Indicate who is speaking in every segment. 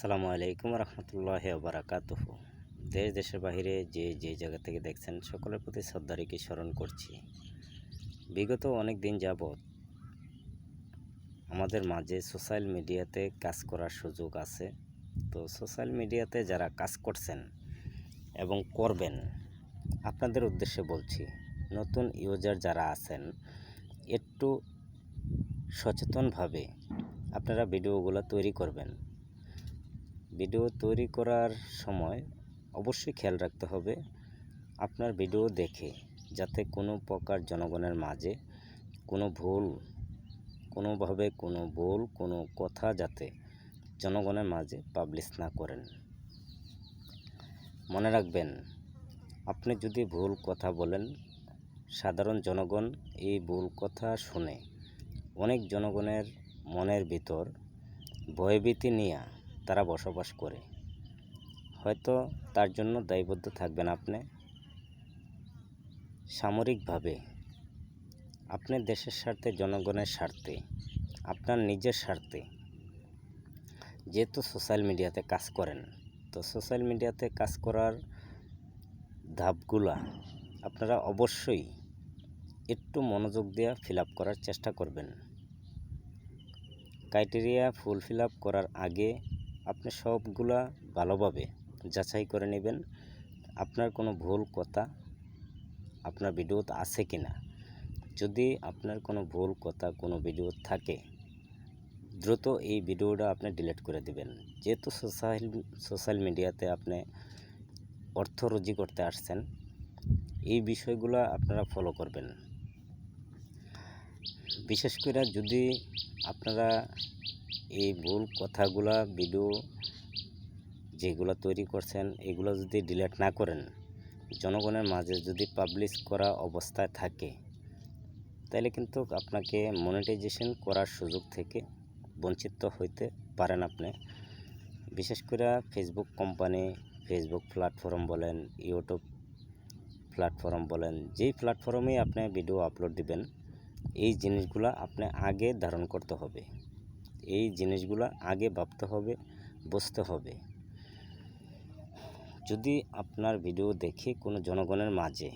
Speaker 1: আসসালামু আলাইকুম রহমতুল্লাহ বারাকাতুহ। দেশ, দেশের বাহিরে যে যে জায়গা থেকে দেখছেন, সকলের প্রতি শ্রদ্ধারিকে স্মরণ করছি। বিগত অনেক দিন যাবৎ আমাদের মাঝে সোশ্যাল মিডিয়াতে কাজ করার সুযোগ আছে। তো সোশ্যাল মিডিয়াতে যারা কাজ করছেন এবং করবেন, আপনাদের উদ্দেশ্যে বলছি, নতুন ইউজার যারা আছেন, একটু সচেতনভাবে আপনারা ভিডিওগুলো তৈরি করবেন। ভিডিও তৈরি করার সময় অবশ্যই খেয়াল রাখতে হবে আপনার ভিডিও দেখে যাতে কোনো প্রকার জনগণের মাঝে কোনো ভুল, কোনোভাবে কোনো ভুল, কোনো কথা যাতে জনগণের মাঝে পাবলিশ না করেন। মনে রাখবেন, আপনি যদি ভুল কথা বলেন, সাধারণ জনগণ এই ভুল কথা শুনে অনেক জনগণের মনের ভিতর ভয়ভীতি নিয়ে তারা বসবাস করে। হয়তো তার জন্য দায়বদ্ধ থাকবেন আপনি। সামরিকভাবে, আপনি দেশের স্বার্থে, জনগণের স্বার্থে, আপনার নিজের স্বার্থে। যেহেতু সোশ্যাল মিডিয়াতে কাজ করেন, তো সোশ্যাল মিডিয়াতে কাজ করার ধাপগুলা আপনারা অবশ্যই একটু মনোযোগ দিয়ে ফিল করার চেষ্টা করবেন। ক্রাইটেরিয়া ফুলফিল করার আগে আপনি সবগুলা ভালোভাবে যাচাই করে নেবেন। আপনার কোনো ভুল কথা, আপনার ভিডিওতে আছে কি না, যদি আপনার কোনো ভুল কথা, কোনো ভিডিও থাকে, দ্রুত এই ভিডিওটা আপনি ডিলিট করে দিবেন। যেহেতু সোশ্যাল সোশ্যাল মিডিয়াতে আপনি অর্থ রুজি করতে আসছেন, এই বিষয়গুলো আপনারা ফলো করবেন। বিশেষ করে যদি আপনারা এই ভুল কথাগুলা ভিডিও যেগুলো তৈরি করছেন, এগুলো যদি ডিলিট না করেন, জনগণের মাঝে যদি পাবলিশ করা অবস্থায় থাকে তাহলে কিন্তু আপনাকে মনিটাইজেশন করার সুযোগ থেকে বঞ্চিত হইতে পারেন আপনি। বিশেষ করে ফেসবুক কোম্পানি ফেসবুক প্ল্যাটফর্ম বলেন ইউটিউব প্ল্যাটফর্ম বলেন, যেই প্ল্যাটফর্মেই আপনি ভিডিও আপলোড দিবেন, এই জিনিসগুলো আপনি আগে ধারণ করতে হবে। এই জিনিসগুলো আগে ভাবতে হবে, বুঝতে হবে। যদি আপনার ভিডিও দেখে কোনো জনগণের মাঝে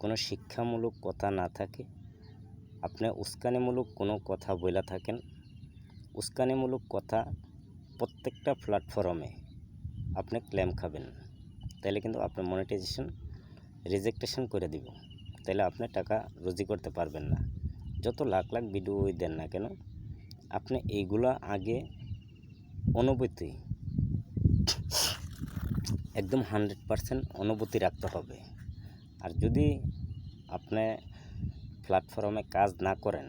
Speaker 1: কোনো শিক্ষামূলক কথা না থাকে, আপনি উস্কানিমূলক কোনো কথা বলে থাকেন, উস্কানিমূলক কথা প্রত্যেকটা প্ল্যাটফর্মে আপনি ক্লেম খাবেন তাহলে কিন্তু আপনার মনিটাইজেশন রিজেক্টেশন করে দিব। তাহলে আপনি টাকা রুজি করতে পারবেন না। যত লাখ লাখ ভিডিও দেন না কেন আপনি এইগুলা আগে অনুভূতি একদম হান্ড্রেড পারসেন্ট অনুভূতি রাখতে হবে। আর যদি আপনি প্ল্যাটফর্মে কাজ না করেন,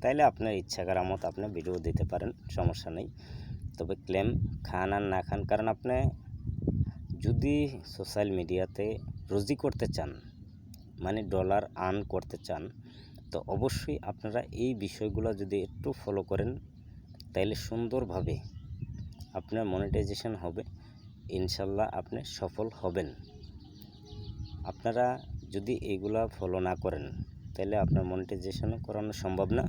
Speaker 1: তাইলে আপনার ইচ্ছা করার মতো আপনি ভিডিও দিতে পারেন, সমস্যা নেই। তবে ক্লেম খান আর না খান, কারণ আপনি যদি সোশ্যাল মিডিয়াতে রুজি করতে চান মানে ডলার আর্ন করতে চান তো অবশ্যই আপনারা এই বিষয়গুলো যদি একটু ফলো করেন তাহলে সুন্দরভাবে আপনার মনিটাইজেশন হবে, ইনশাল্লাহ আপনি সফল হবেন। আপনারা যদি এইগুলা ফলো না করেন তাহলে আপনার মনিটাইজেশনও করানো সম্ভব না,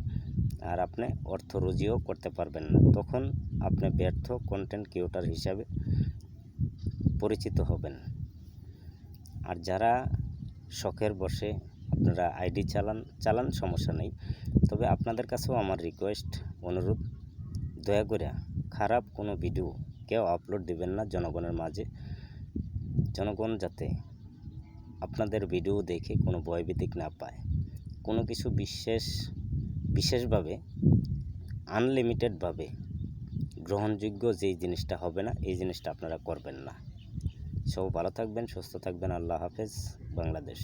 Speaker 1: আর আপনি অর্থ রুজিও করতে পারবেন না। তখন আপনি ব্যর্থ কন্টেন্ট ক্রিয়েটার হিসাবে পরিচিত হবেন। আর যারা শখের বসে আপনারা আইডি চালান চালান, সমস্যা নেই। তবে আপনাদের কাছেও আমার রিকোয়েস্ট অনুরোধ, দয়া করে খারাপ কোনো ভিডিও কেউ আপলোড দিবেন না জনগণের মাঝে। জনগণ যাতে আপনাদের ভিডিও দেখে কোনো ভয়ভীতিক না পায়। কোনো কিছু বিশেষ, বিশেষভাবে আনলিমিটেডভাবে গ্রহণযোগ্য যেই জিনিসটা হবে না, এই জিনিসটা আপনারা করবেন না। সব ভালো থাকবেন, সুস্থ থাকবেন, আল্লাহ হাফেজ, বাংলাদেশ।